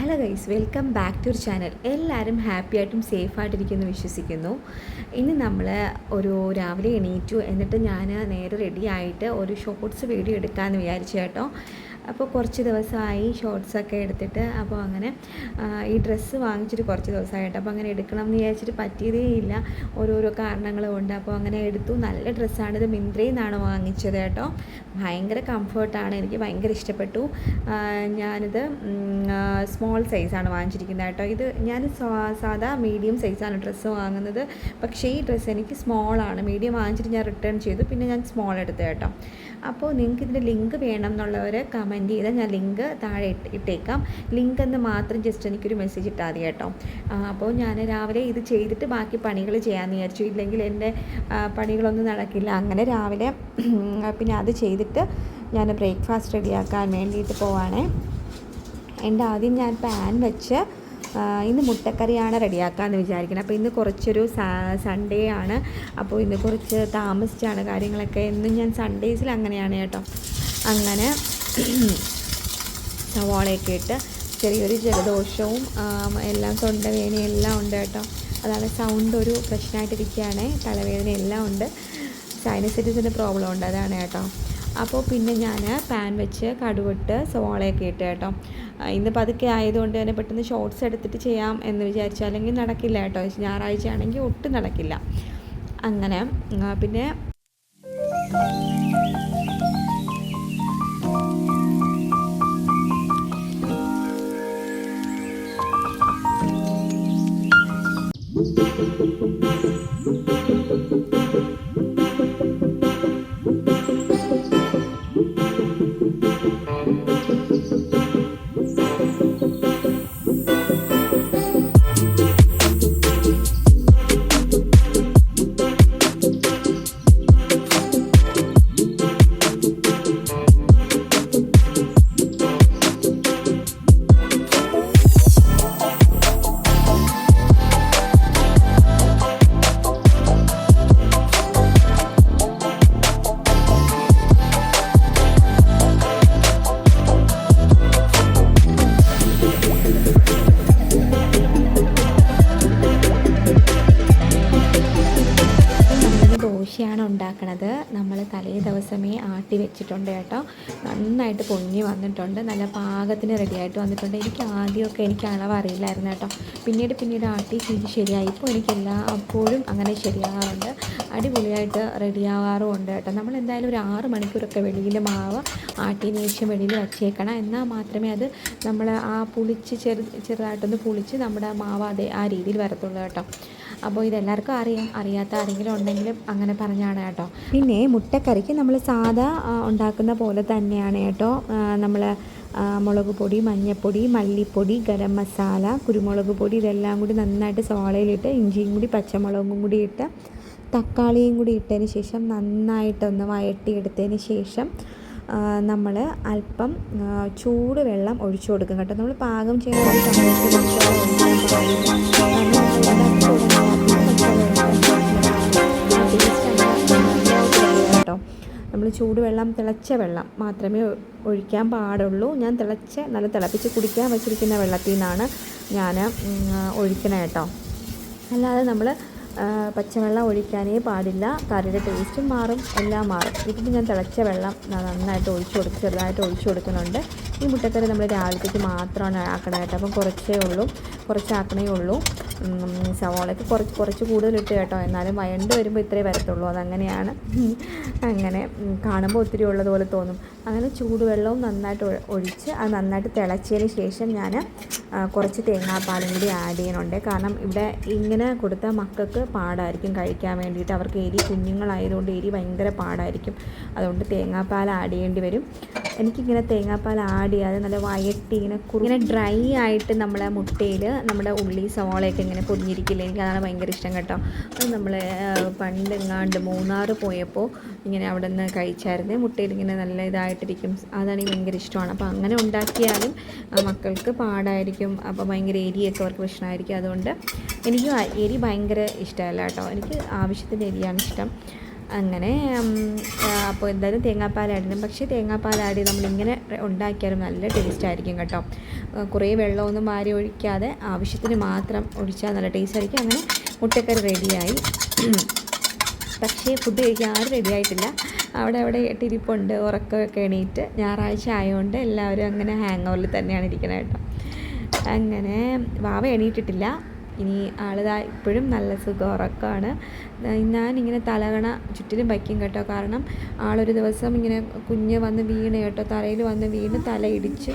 Hello guys welcome back to channel എല്ലാവരും happy ആയിട്ടും safe ആയിട്ടിരിക്കുന്നു വിശ്വസിക്കുന്നു. ഇന്ന് നമ്മൾ ഒരു രാവിലെ എണീറ്റു. എന്നിട്ട് ഞാൻ നേരെ റെഡി ആയിട്ട് ഒരു ഷോർട്സ് വീഡിയോ എടുക്കാമെന്ന് വിചാരിച്ചു കേട്ടോ. അപ്പോൾ കുറച്ച് ദിവസമായി ഷോർട്സൊക്കെ എടുത്തിട്ട് അപ്പോൾ അങ്ങനെ ഈ ഡ്രസ്സ് വാങ്ങിച്ചിട്ട് കുറച്ച് ദിവസമായിട്ട്. അപ്പോൾ അങ്ങനെ എടുക്കണം എന്ന് വിചാരിച്ചിട്ട് പറ്റിയതേ ഇല്ല. ഓരോരോ കാരണങ്ങൾ കൊണ്ട് അപ്പോൾ അങ്ങനെ എടുത്തു. നല്ല ഡ്രസ്സാണ് ഇത്. മിന്ത്രയിൽ നിന്നാണ് വാങ്ങിച്ചത് കേട്ടോ. ഭയങ്കര കംഫർട്ടാണ്. എനിക്ക് ഭയങ്കര ഇഷ്ടപ്പെട്ടു. ഞാനിത് സ്മോൾ സൈസാണ് വാങ്ങിച്ചിരിക്കുന്നത് കേട്ടോ. ഇത് ഞാൻ സാധാ മീഡിയം സൈസാണ് ഡ്രസ്സ് വാങ്ങുന്നത്. പക്ഷേ ഈ ഡ്രസ്സ് എനിക്ക് സ്മോളാണ്. മീഡിയം വാങ്ങിച്ചിട്ട് ഞാൻ റിട്ടേൺ ചെയ്തു. പിന്നെ ഞാൻ സ്മോൾ എടുത്തു കേട്ടോ. അപ്പോൾ നിങ്ങൾക്ക് ഇതിന്റെ ലിങ്ക് വേണം എന്നുള്ളവർ കമന്റ് ചെയ്താൽ ഞാൻ ലിങ്ക് താഴെ ഇട്ട് ഇട്ടേക്കാം. ലിങ്ക് എന്ന് മാത്രം ജസ്റ്റ് എനിക്കൊരു മെസ്സേജ് ഇട്ടാൽ മതി കേട്ടോ. അപ്പോൾ ഞാൻ രാവിലെ ഇത് ചെയ്തിട്ട് ബാക്കി പണികൾ ചെയ്യാമെന്ന് വിചാരിച്ചു. ഇല്ലെങ്കിൽ എന്റെ പണികളൊന്നും നടക്കില്ല. അങ്ങനെ രാവിലെ പിന്നെ അത് ചെയ്തിട്ട് ഞാൻ ബ്രേക്ക്ഫാസ്റ്റ് റെഡിയാക്കാൻ വേണ്ടിയിട്ട് പോവാണേ. എന്റെ ആദ്യം ഞാൻ പാൻ വെച്ച് ഇന്ന് മുട്ടക്കറിയാണ് റെഡിയാക്കാമെന്ന് വിചാരിക്കുന്നത് അപ്പോൾ ഇന്ന് കുറച്ചൊരു സൺഡേ ആണ്. അപ്പോൾ ഇന്ന് കുറച്ച് താമസിച്ചാണ് കാര്യങ്ങളൊക്കെ. എന്നും ഞാൻ സൺഡേസിൽ അങ്ങനെയാണ് കേട്ടോ. അങ്ങനെ സവാളയൊക്കെ ഇട്ട് ചെറിയൊരു ജലദോഷവും എല്ലാം തൊണ്ടവേദനയും എല്ലാം ഉണ്ട് കേട്ടോ. അതാണ് സൗണ്ട് ഒരു പ്രശ്നമായിട്ടിരിക്കുകയാണ് തലവേദന എല്ലാം ഉണ്ട്. സൈനസൈറ്റിസിന്റെ പ്രോബ്ലം ഉണ്ട്. അതാണ് കേട്ടോ. അപ്പോൾ പിന്നെ ഞാൻ പാൻ വെച്ച് കടുവിട്ട് സവാളയൊക്കെ ഇട്ട് കേട്ടോ. ഇന്ന് പതുക്കെ ആയതുകൊണ്ട് തന്നെ പെട്ടെന്ന് ഷോർട്ട്സ് എടുത്തിട്ട് ചെയ്യാം എന്ന് വിചാരിച്ചു. അല്ലെങ്കിൽ നടക്കില്ല കേട്ടോ. ഞായറാഴ്ച ആണെങ്കിൽ ഒട്ടും നടക്കില്ല. അങ്ങനെ പിന്നെ ഉണ്ടാക്കണത് നമ്മൾ തലേ ദിവസമേ ആട്ടി വെച്ചിട്ടുണ്ട് കേട്ടോ. നന്നായിട്ട് പൊങ്ങി വന്നിട്ടുണ്ട്. നല്ല പാകത്തിന് റെഡിയായിട്ട് വന്നിട്ടുണ്ട്. എനിക്ക് ആദ്യമൊക്കെ എനിക്ക് അളവ് അറിയില്ലായിരുന്നു കേട്ടോ. പിന്നീട് പിന്നീട് ആട്ടി ശരി ശരിയായി. ഇപ്പോൾ എനിക്ക് എല്ലാ അപ്പോഴും അങ്ങനെ ശരിയാകാറുണ്ട് അടിപൊളിയായിട്ട് റെഡിയാവാറും ഉണ്ട് കേട്ടോ. നമ്മൾ എന്തായാലും ഒരു ആറ് മണിക്കൂറൊക്കെ വെളിയിൽ മാവ് ആട്ടി ശേഷം വെളിയിൽ വച്ചേക്കണം. എന്നാൽ മാത്രമേ അത് നമ്മൾ ആ പുളിച്ച് ചെറു ചെറുതായിട്ടൊന്ന് പുളിച്ച് നമ്മുടെ മാവ് അതേ ആ രീതിയിൽ വരത്തുള്ളൂ കേട്ടോ. അപ്പോൾ ഇതെല്ലാവർക്കും അറിയാം. അറിയാത്ത ആരെങ്കിലും ഉണ്ടെങ്കിലും അങ്ങനെ പറഞ്ഞാണ് കേട്ടോ. പിന്നെ മുട്ടക്കറിക്ക് നമ്മൾ സാധാ ഉണ്ടാക്കുന്ന പോലെ തന്നെയാണ് കേട്ടോ. നമ്മൾ മുളക് പൊടി മഞ്ഞൾപ്പൊടി മല്ലിപ്പൊടി ഗരം മസാല കുരുമുളക് പൊടി ഇതെല്ലാം കൂടി നന്നായിട്ട് സോളയിലിട്ട് ഇഞ്ചിയും കൂടി പച്ചമുളകും കൂടി ഇട്ട് തക്കാളിയും കൂടി ഇട്ടതിന് ശേഷം നന്നായിട്ടൊന്ന് വഴട്ടിയെടുത്തതിന് ശേഷം നമ്മൾ അല്പം ചൂട് വെള്ളം ഒഴിച്ചു കൊടുക്കും കേട്ടോ. നമ്മൾ പാകം ചെയ്യുന്ന ചൂടുവെള്ളം തിളച്ച വെള്ളം മാത്രമേ ഒഴിക്കാൻ പാടുള്ളൂ. ഞാൻ തിളച്ച നല്ല തിളപ്പിച്ച് കുടിക്കാൻ വെച്ചിരിക്കുന്ന വെള്ളത്തിൽ നിന്നാണ് ഞാൻ ഒഴിക്കണേ കേട്ടോ. അല്ലാതെ നമ്മൾ പച്ചവെള്ളം ഒഴിക്കാനേ പാടില്ല. കറിയുടെ ടേസ്റ്റും മാറും എല്ലാം മാറും. ഇതിന് ഞാൻ തിളച്ച വെള്ളം നന്നായിട്ട് ഒഴിച്ചു കൊടുക്കും ചെറുതായിട്ട് ഒഴിച്ചു കൊടുക്കുന്നുണ്ട്. ഈ മുട്ടക്കറി നമ്മൾ രാവിലത്തേക്ക് മാത്രമാണ് ആക്കണേ കേട്ടോ. അപ്പം കുറച്ചേ ഉള്ളൂ. കുറച്ചാക്കണേ ഉള്ളൂ. സവാളയ്ക്ക് കുറച്ച് കുറച്ച് കൂടുതലിട്ട് കേട്ടോ. എന്നാലും വയണ്ട് വരുമ്പോൾ ഇത്രേ വരത്തുള്ളൂ. അതങ്ങനെയാണ്. അങ്ങനെ കാണുമ്പോൾ ഒത്തിരി ഉള്ളതുപോലെ തോന്നും. അങ്ങനെ ചൂടുവെള്ളവും നന്നായിട്ട് ഒഴിച്ച് അത് നന്നായിട്ട് തിളച്ചതിന് ശേഷം ഞാൻ കുറച്ച് തേങ്ങാപ്പാലും കൂടി ആഡ് ചെയ്യുന്നുണ്ട്. കാരണം ഇവിടെ ഇങ്ങനെ കൊടുത്താൽ മക്കൾക്ക് പാടായിരിക്കും കഴിക്കാൻ വേണ്ടിയിട്ട്. അവർക്ക് എരി കുഞ്ഞുങ്ങളായതുകൊണ്ട് എരി ഭയങ്കര പാടായിരിക്കും. അതുകൊണ്ട് തേങ്ങാപ്പാൽ ആഡ് ചെയ്യേണ്ടി വരും. എനിക്കിങ്ങനെ തേങ്ങാപ്പാൽ ആഡ് ചെയ്യാതെ നല്ല വയറ്റി ഇങ്ങനെ ഇങ്ങനെ ഡ്രൈ ആയിട്ട് നമ്മളെ മുട്ടയിൽ നമ്മുടെ ഉള്ളി സവാളയൊക്കെ ഇങ്ങനെ പൊതിഞ്ഞിരിക്കില്ല? എനിക്ക് അതാണ് ഭയങ്കര ഇഷ്ടം കേട്ടോ. അത് നമ്മൾ പണ്ടെങ്ങാണ്ട് മൂന്നാർ പോയപ്പോൾ ഇങ്ങനെ അവിടെ നിന്ന് കഴിച്ചായിരുന്നു. മുട്ടയിൽ ഇങ്ങനെ നല്ല ഇതായിട്ടിരിക്കും. അതാണ് എനിക്ക് ഭയങ്കര ഇഷ്ടമാണ്. അപ്പോൾ അങ്ങനെ ഉണ്ടാക്കിയാലും മക്കൾക്ക് പാടായിരിക്കും. അപ്പോൾ ഭയങ്കര എരിയൊക്കെ അവർക്ക് പ്രശ്നമായിരിക്കും അതുകൊണ്ട് എനിക്ക് എരി ഭയങ്കര ഇഷ്ടമല്ല കേട്ടോ. എനിക്ക് ആവശ്യത്തിന് എരിയാണ് ഇഷ്ടം. അങ്ങനെ അപ്പോൾ എന്തായാലും ചെയ്യണം. പക്ഷേ തേങ്ങാപ്പാലാടി നമ്മളിങ്ങനെ ഉണ്ടാക്കിയാലും നല്ല ടേസ്റ്റ് ആയിരിക്കും കേട്ടോ. കുറേ വെള്ളമൊന്നും വാരി ഒഴിക്കാതെ ആവശ്യത്തിന് മാത്രം ഒഴിച്ചാൽ നല്ല ടേസ്റ്റ് ആയിരിക്കും. അങ്ങനെ മുട്ടക്കറി റെഡിയായി. പക്ഷേ ഫുഡ് കഴിക്കാൻ ആരും റെഡി ആയിട്ടില്ല. അവിടെ അവിടെ ഇട്ടിരിപ്പുണ്ട് ഉറക്കമൊക്കെ എണീറ്റ്. ഞായറാഴ്ച ആയതുകൊണ്ട് എല്ലാവരും അങ്ങനെ ഹാങ് ഓവറിൽ തന്നെയാണ് ഇരിക്കുന്നത് കേട്ടോ. അങ്ങനെ വാവ എണീറ്റിട്ടില്ല. ഇനി ആളിതാ ഇപ്പോഴും നല്ല സുഖം ഉറക്കമാണ്. ഞാനിങ്ങനെ തലകണ ചുറ്റിലും വയ്ക്കും കേട്ടോ. കാരണം ആളൊരു ദിവസം ഇങ്ങനെ കുഞ്ഞ് വന്ന് വീണ് കേട്ടോ. തലയിൽ വന്ന് വീണ് തലയിടിച്ച്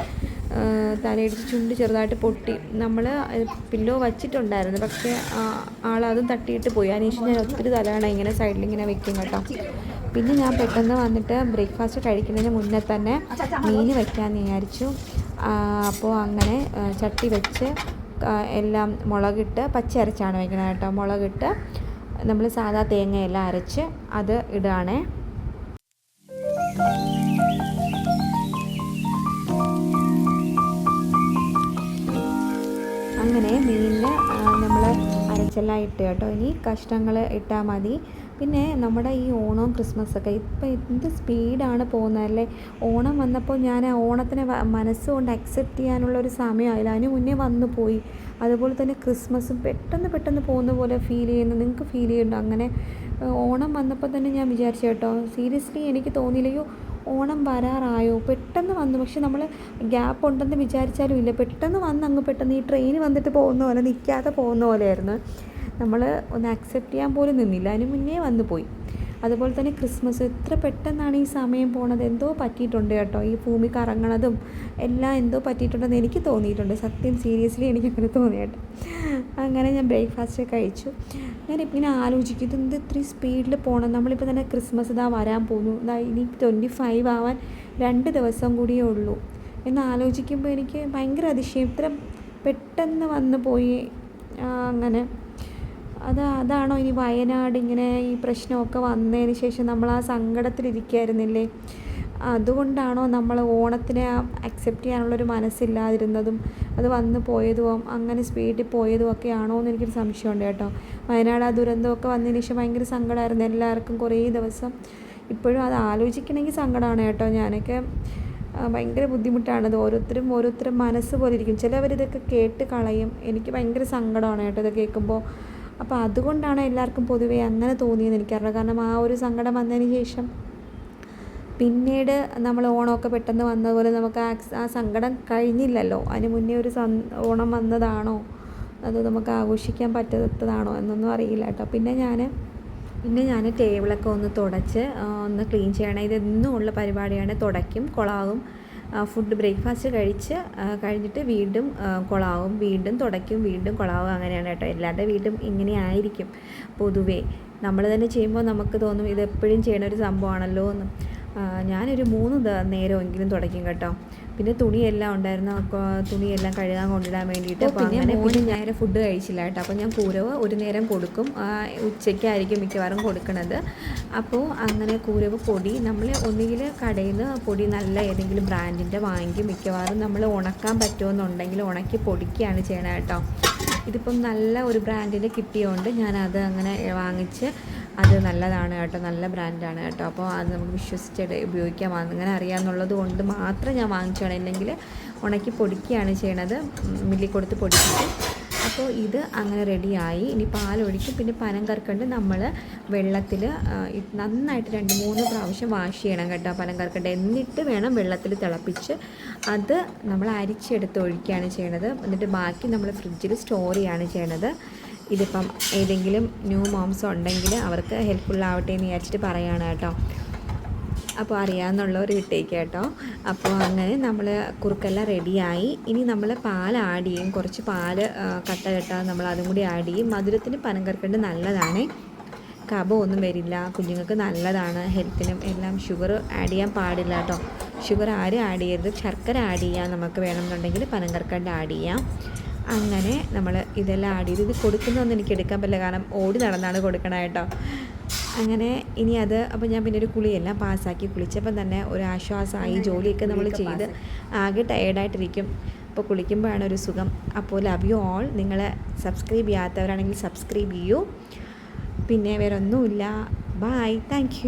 തലയിടിച്ച് ചുണ്ട് ചെറുതായിട്ട് പൊട്ടി. നമ്മൾ പില്ലോ വച്ചിട്ടുണ്ടായിരുന്നു. പക്ഷേ ആളതും തട്ടിയിട്ട് പോയി. അതിനുശേഷം ഞാൻ ഒത്തിരി തലകണ ഇങ്ങനെ സൈഡിൽ ഇങ്ങനെ വെക്കും കേട്ടോ. പിന്നെ ഞാൻ പെട്ടെന്ന് വന്നിട്ട് ബ്രേക്ക്ഫാസ്റ്റ് കഴിക്കുന്നതിന് മുന്നേ തന്നെ മീൻ വയ്ക്കാമെന്ന് വിചാരിച്ചു. അപ്പോൾ അങ്ങനെ ചട്ടി വെച്ച് എല്ലാം മുളകിട്ട് പച്ച അരച്ചാണ് വയ്ക്കുന്നത് കേട്ടോ. മുളകിട്ട് നമ്മൾ സാധാ തേങ്ങയെല്ലാം അരച്ച് അത് ഇടുകയാണേ അങ്ങനെ മീനിൽ നമ്മൾ അരച്ചെല്ലാം ഇട്ട് കേട്ടോ. ഇനി കഷ്ണങ്ങൾ ഇട്ടാൽ മതി. പിന്നെ നമ്മുടെ ഈ ഓണവും ക്രിസ്മസൊക്കെ ഇപ്പം എന്ത് സ്പീഡാണ് പോകുന്നതല്ലേ? ഓണം വന്നപ്പോൾ ഞാൻ ആ ഓണത്തിനെ മനസ്സുകൊണ്ട് അക്സെപ്റ്റ് ചെയ്യാനുള്ള ഒരു സമയമായില്ല. അതിന് മുന്നേ വന്നു പോയി. അതുപോലെ തന്നെ ക്രിസ്മസും പെട്ടെന്ന് പെട്ടെന്ന് പോകുന്ന പോലെ ഫീൽ ചെയ്യുന്നു. നിങ്ങൾക്ക് ഫീൽ ചെയ്യുന്നുണ്ടോ? അങ്ങനെ ഓണം വന്നപ്പോൾ തന്നെ ഞാൻ വിചാരിച്ചു കേട്ടോ സീരിയസ്ലി എനിക്ക് തോന്നിയില്ലയോ ഓണം വരാറായോ? പെട്ടെന്ന് വന്നു. പക്ഷെ നമ്മൾ ഗ്യാപ്പ് ഉണ്ടെന്ന് വിചാരിച്ചാലും ഇല്ല. പെട്ടെന്ന് വന്ന് അങ്ങ് പെട്ടെന്ന് ഈ ട്രെയിൻ വന്നിട്ട് പോകുന്ന പോലെ നിൽക്കാതെ പോകുന്ന പോലെയായിരുന്നു. നമ്മൾ ഒന്ന് അക്സെപ്റ്റ് ചെയ്യാൻ പോലും നിന്നില്ല. അതിന് മുന്നേ വന്നു പോയി. അതുപോലെ തന്നെ ക്രിസ്മസ് എത്ര പെട്ടെന്നാണ് ഈ സമയം പോണത്? എന്തോ പറ്റിയിട്ടുണ്ട് കേട്ടോ. ഈ ഭൂമി കറങ്ങണതും എല്ലാം എന്തോ പറ്റിയിട്ടുണ്ടെന്ന് എനിക്ക് തോന്നിയിട്ടുണ്ട്. സത്യം സീരിയസ്ലി എനിക്ക് അങ്ങനെ തോന്നി കേട്ടോ. അങ്ങനെ ഞാൻ ബ്രേക്ക്ഫാസ്റ്റ് കഴിച്ചു. ഞാൻ ഇങ്ങനെ ആലോചിക്കും ഇത് ഇത്രയും സ്പീഡിൽ പോകണം നമ്മളിപ്പോൾ തന്നെ ക്രിസ്മസ് ഇതാ വരാൻ പോകുന്നു ഇതാ ഇനി ട്വന്റി ഫൈവ് ആവാൻ രണ്ട് ദിവസം കൂടിയേ ഉള്ളൂ. എന്ന് ആലോചിക്കുമ്പോൾ എനിക്ക് ഭയങ്കര അതിശയം. ഇത്ര പെട്ടെന്ന് വന്നു പോയി. അങ്ങനെ. അത് അതാണോ ഇനി വയനാട് ഇങ്ങനെ ഈ പ്രശ്നമൊക്കെ വന്നതിന് ശേഷം നമ്മൾ ആ സങ്കടത്തിലിരിക്കുകയായിരുന്നില്ലേ അതുകൊണ്ടാണോ നമ്മൾ ഓണത്തിനെ അക്സെപ്റ്റ് ചെയ്യാനുള്ളൊരു മനസ്സില്ലാതിരുന്നതും അത് വന്ന് പോയതും അങ്ങനെ സ്പീഡിൽ പോയതും ഒക്കെ ആണോ എന്ന് എനിക്കൊരു സംശയമുണ്ട് കേട്ടോ. വയനാട് ആ ദുരന്തമൊക്കെ വന്നതിന് ശേഷം ഭയങ്കര സങ്കടമായിരുന്നു എല്ലാവർക്കും കുറേ ദിവസം. ഇപ്പോഴും അത് ആലോചിക്കണമെങ്കിൽ സങ്കടമാണ് കേട്ടോ. ഞാനൊക്കെ ഭയങ്കര ബുദ്ധിമുട്ടാണത് ഓരോരുത്തരും ഓരോരുത്തരും മനസ്സ് പോലെ ഇരിക്കും. ചിലവരിതൊക്കെ കേട്ട് കളയും. എനിക്ക് ഭയങ്കര സങ്കടമാണ് കേട്ടോ ഇത് കേൾക്കുമ്പോൾ. അപ്പോൾ അതുകൊണ്ടാണ് എല്ലാവർക്കും പൊതുവേ അങ്ങനെ തോന്നിയെന്ന് എനിക്കറിയാം കാരണം ആ ഒരു സങ്കടം വന്നതിന് ശേഷം പിന്നീട് നമ്മൾ ഓണമൊക്കെ പെട്ടെന്ന് വന്നതുപോലെ നമുക്ക് ആ സങ്കടം കഴിഞ്ഞില്ലല്ലോ. അതിന് മുന്നേ ഒരു ഓണം വന്നതാണോ? അത് നമുക്ക് ആഘോഷിക്കാൻ പറ്റാത്തതാണോ? എന്നൊന്നും അറിയില്ല കേട്ടോ. പിന്നെ ഞാൻ പിന്നെ ഞാൻ ടേബിളൊക്കെ ഒന്ന് തുടച്ച് ഒന്ന് ക്ലീൻ ചെയ്യണം. ഇതെന്നും ഉള്ള പരിപാടിയാണ്. തുടയ്ക്കും കുളാകും. ഫുഡ് ബ്രേക്ക്ഫാസ്റ്റ് കഴിച്ച് കഴിഞ്ഞിട്ട് വീണ്ടും കുളാവും വീണ്ടും തുടയ്ക്കും വീണ്ടും കുളാവും അങ്ങനെയാണ് കേട്ടോ. എല്ലാവരുടെ വീണ്ടും ഇങ്ങനെ ആയിരിക്കും പൊതുവേ. നമ്മൾ തന്നെ ചെയ്യുമ്പോൾ നമുക്ക് തോന്നും ഇത് എപ്പോഴും ചെയ്യണ ഒരു സംഭവമാണല്ലോ എന്ന്. ഞാനൊരു മൂന്ന് നേരമെങ്കിലും തുടയ്ക്കും കേട്ടോ. പിന്നെ തുണിയെല്ലാം ഉണ്ടായിരുന്നു. തുണിയെല്ലാം കഴുകാൻ കൊണ്ടിടാൻ വേണ്ടിയിട്ട്. അപ്പോൾ അങ്ങനെ പിന്നെ ഞാൻ ഫുഡ് കഴിച്ചില്ല കേട്ടോ. അപ്പോൾ ഞാൻ കൂരവ് ഒരു നേരം കൊടുക്കും. ഉച്ചയ്ക്കായിരിക്കും മിക്കവാറും കൊടുക്കണത്. അപ്പോൾ അങ്ങനെ കൂരവ് പൊടി നമ്മൾ ഒന്നുകിൽ കടയിൽ നിന്ന് പൊടി നല്ല ഏതെങ്കിലും ബ്രാൻഡിന്റെ വാങ്ങി മിക്കവാറും നമ്മൾ ഉണക്കാൻ പറ്റുമെന്നുണ്ടെങ്കിൽ ഉണക്കി പൊടിക്കുകയാണ് ചെയ്യണേട്ടോ കേട്ടോ. ഇതിപ്പം നല്ല ഒരു ബ്രാൻഡിന്റെ കിട്ടിയതുകൊണ്ട് ഞാനത് അങ്ങനെ വാങ്ങിച്ച് അത് നല്ലതാണ് കേട്ടോ നല്ല ബ്രാൻഡാണ് കേട്ടോ. അപ്പോൾ അത് നമുക്ക് വിശ്വസിച്ച് ഉപയോഗിക്കാൻ അങ്ങനെ അറിയാമെന്നുള്ളത് കൊണ്ട് മാത്രം ഞാൻ വാങ്ങിച്ചാണ് ഇല്ലെങ്കിൽ ഉണക്കി പൊടിക്കുകയാണ് ചെയ്യണത്. മില്ലി കൊടുത്ത് പൊടിച്ചിട്ട്. അപ്പോൾ ഇത് അങ്ങനെ റെഡിയായി. ഇനി പാലൊഴിക്കും പിന്നെ പനം കർക്കണ്ട് നമ്മൾ വെള്ളത്തിൽ നന്നായിട്ട് രണ്ട് മൂന്ന് പ്രാവശ്യം വാഷ് ചെയ്യണം കേട്ടോ പനം കർക്കണ്ട് എന്നിട്ട് വേണം വെള്ളത്തിൽ തിളപ്പിച്ച് അത് നമ്മൾ അരിച്ചെടുത്ത് ഒഴിക്കുകയാണ് ചെയ്യണത്. എന്നിട്ട് ബാക്കി നമ്മൾ ഫ്രിഡ്ജിൽ സ്റ്റോർ ചെയ്യുകയാണ് ചെയ്യണത്. ഇതിപ്പം ഏതെങ്കിലും ന്യൂ മോംസ് ഉണ്ടെങ്കിൽ അവർക്ക് ഹെൽപ്ഫുള്ളാവട്ടെ എന്ന് വിചാരിച്ചിട്ട് പറയുകയാണ് കേട്ടോ. അപ്പോൾ അറിയാമെന്നുള്ളവർ വിട്ടേക്ക് കേട്ടോ. അപ്പോൾ അങ്ങനെ നമ്മൾ കുറുക്കെല്ലാം റെഡിയായി. ഇനി നമ്മൾ പാൽ ആഡ് ചെയ്യും. കുറച്ച് പാൽ കട്ട കെട്ടാൽ നമ്മൾ അതും കൂടി ആഡ് ചെയ്യും. മധുരത്തിന് പനം കർക്കണ്ട് നല്ലതാണ്. കഫമൊന്നും വരില്ല. കുഞ്ഞുങ്ങൾക്ക് നല്ലതാണ്. ഹെൽത്തിനും എല്ലാം ഷുഗർ ആഡ് ചെയ്യാൻ പാടില്ല കേട്ടോ. ഷുഗർ ആരും ആഡ് ചെയ്യരുത്. ശർക്കര ആഡ് ചെയ്യാം നമുക്ക് വേണമെന്നുണ്ടെങ്കിൽ പനങ്കർക്കണ്ട് ആഡ് ചെയ്യാം. അങ്ങനെ നമ്മൾ ഇതെല്ലാം ആഡ് ചെയ്ത് ഇത് കൊടുക്കുന്നതൊന്നും എനിക്ക് എടുക്കാൻ പറ്റില്ല. കാരണം ഓടി നടന്നാണ് കൊടുക്കണം കേട്ടോ. അങ്ങനെ ഇനി അത് അപ്പോൾ ഞാൻ പിന്നെ ഒരു കുളിയെല്ലാം പാസ്സാക്കി കുളിച്ചപ്പം തന്നെ ഒരു ആശ്വാസമായി ജോലിയൊക്കെ നമ്മൾ ചെയ്ത് ആകെ ടയേർഡായിട്ടിരിക്കും അപ്പോൾ കുളിക്കുമ്പോഴാണ് ഒരു സുഖം. അപ്പോൾ ലവ് യു ഓൾ നിങ്ങൾ സബ്സ്ക്രൈബ് ചെയ്യാത്തവരാണെങ്കിൽ സബ്സ്ക്രൈബ് ചെയ്യൂ. പിന്നെ വേറെ ഒന്നുമില്ല ബായ് താങ്ക്